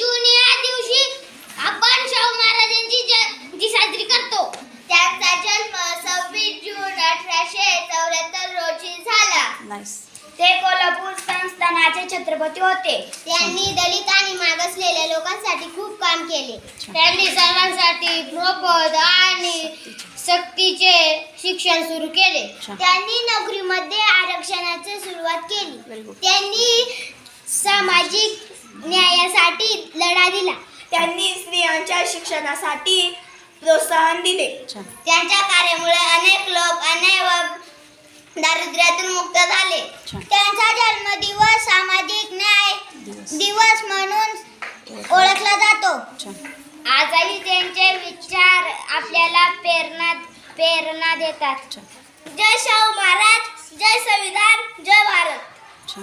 जून या दिवशी आपण शाहू महाराजांची जयंती साजरी करतो. त्यांचा जन्म सव्वीस जून अठराशे चौऱ्याहत्तर रोजी झाला. ते कोल्हापूर संस्थानाचे छत्रपती होते. त्यांनी दलित आणि मागासलेल्या लोकांसाठी खूप काम केले. त्यांनी सर्वांसाठी मोफत आणि सक्तीचे शिक्षण सुरू केले. त्यांनी नोकरीमध्ये आरक्षणाची सुरुवात केली. त्यांनी सामाजिक न्यायासाठी लढा दिला. त्यांनी स्त्रियांच्या शिक्षणासाठी प्रोत्साहन दिले. त्यांच्या कार्यामुळे अनेक लोक अनेक दारिद्र्यातून मुक्त झाले. त्यांचा जन्मदिवस सामाजिक न्याय दिवस. म्हणून ओळखला जातो. आजही त्यांचे विचार आपल्याला प्रेरणा प्रेरणा देतात. जय शाहू महाराज जय संविधान जय भारत.